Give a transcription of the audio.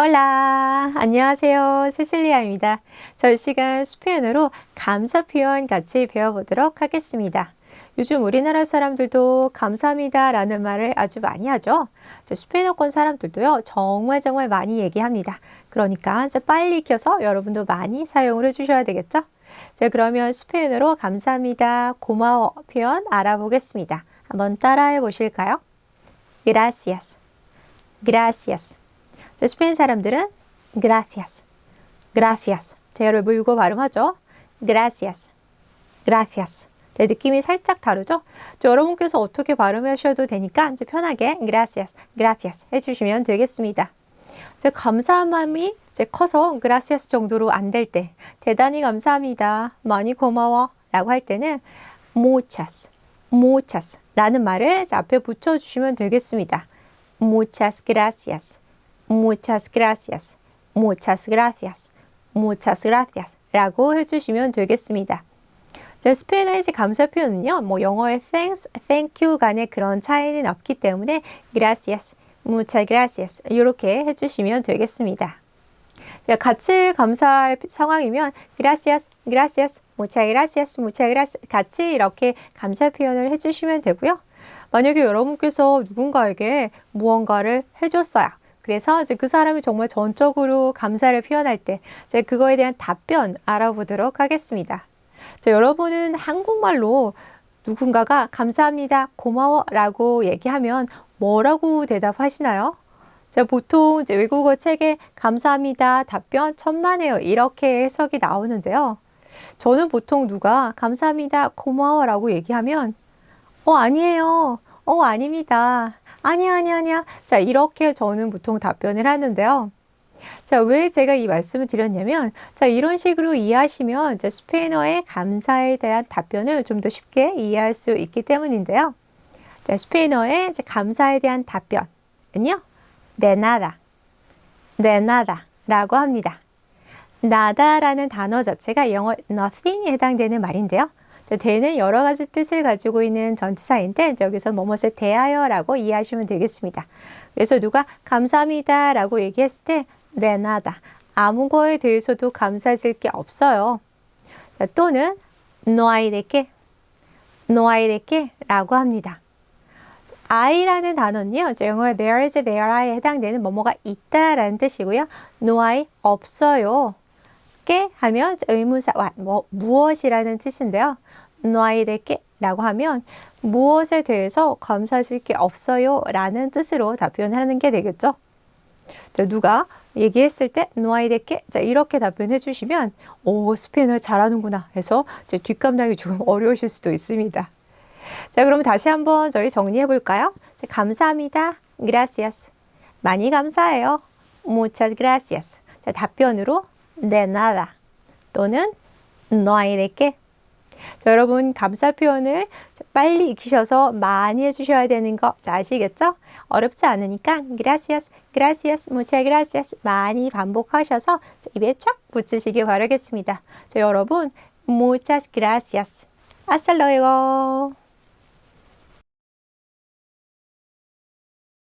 올라 안녕하세요 세실리아입니다. 저희 시간 스페인어로 감사 표현 같이 배워보도록 하겠습니다. 요즘 우리나라 사람들도 감사합니다 라는 말을 아주 많이 하죠. 스페인어권 사람들도요 정말 정말 많이 얘기합니다. 그러니까 빨리 익혀서 여러분도 많이 사용을 해주셔야 되겠죠. 자 그러면 스페인어로 감사합니다 고마워 표현 알아보겠습니다. 한번 따라해 보실까요? Gracias, gracias. 자, 스페인 사람들은 gracias, gracias. 자, 여러분 물고 발음하죠. gracias, gracias. 자, 느낌이 살짝 다르죠? 자, 여러분께서 어떻게 발음하셔도 되니까 이제 편하게 gracias, gracias 해주시면 되겠습니다. 자, 감사한 마음이 이제 커서 gracias 정도로 안 될 때, 대단히 감사합니다, 많이 고마워 라고 할 때는 muchas, muchas 라는 말을 앞에 붙여주시면 되겠습니다. muchas gracias. Muchas gracias, muchas gracias, muchas gracias 라고 해주시면 되겠습니다. 자, 스페인어의 감사 표현은요, 뭐 영어의 thanks, thank you 간의 그런 차이는 없기 때문에 gracias, muchas gracias 이렇게 해주시면 되겠습니다. 같이 감사할 상황이면 gracias, gracias, muchas gracias, muchas gracias 같이 이렇게 감사 표현을 해주시면 되고요. 만약에 여러분께서 누군가에게 무언가를 해줬어요. 그래서 이제 그 사람이 정말 전적으로 감사를 표현할 때 이제 그거에 대한 답변 알아보도록 하겠습니다. 자, 여러분은 한국말로 누군가가 감사합니다, 고마워 라고 얘기하면 뭐라고 대답하시나요? 자, 보통 이제 외국어 책에 감사합니다, 답변 천만에요. 이렇게 해석이 나오는데요. 저는 보통 누가 감사합니다, 고마워 라고 얘기하면 어, 아니에요. 어, 아닙니다. 아니야, 아니야, 아니야. 자, 이렇게 저는 보통 답변을 하는데요. 자, 왜 제가 이 말씀을 드렸냐면, 자, 이런 식으로 이해하시면 이제 스페인어의 감사에 대한 답변을 좀 더 쉽게 이해할 수 있기 때문인데요. 자, 스페인어의 감사에 대한 답변은요, de nada 라고 합니다. 나다라는 단어 자체가 영어 nothing에 해당되는 말인데요. 대는 여러 가지 뜻을 가지고 있는 전치사인데 여기서 뭐뭇에 대하여라고 이해하시면 되겠습니다. 그래서 누가 감사합니다라고 얘기했을 때 내나다 아무 거에 대해서도 감사하실 게 없어요. 또는 de qué라고 합니다. I라는 단어는요, 영어의 there is, there are에 해당되는 뭐뭐가 있다라는 뜻이고요. no hay 없어요. 게 하면 의문사 뭐 무엇이라는 뜻인데요. 노아이데게 라고 하면 무엇에 대해서 감사하실 게 없어요 라는 뜻으로 답변하는 게 되겠죠. 자, 누가 얘기했을 때 노아이데게 자 이렇게 답변해 주시면 오 스페인어 잘하는구나 해서 뒷감당이 조금 어려우실 수도 있습니다. 자 그럼 다시 한번 저희 정리해 볼까요? 자, 감사합니다. gracias. 많이 감사해요. muchas gracias. 자 답변으로 de nada 또는 no hay de qué 자, 여러분 감사 표현을 빨리 익히셔서 많이 해주셔야 되는 거 아시겠죠? 어렵지 않으니까 gracias, gracias, muchas gracias 많이 반복하셔서 입에 쫙 붙이시기 바라겠습니다. 자, 여러분 muchas gracias. Hasta luego.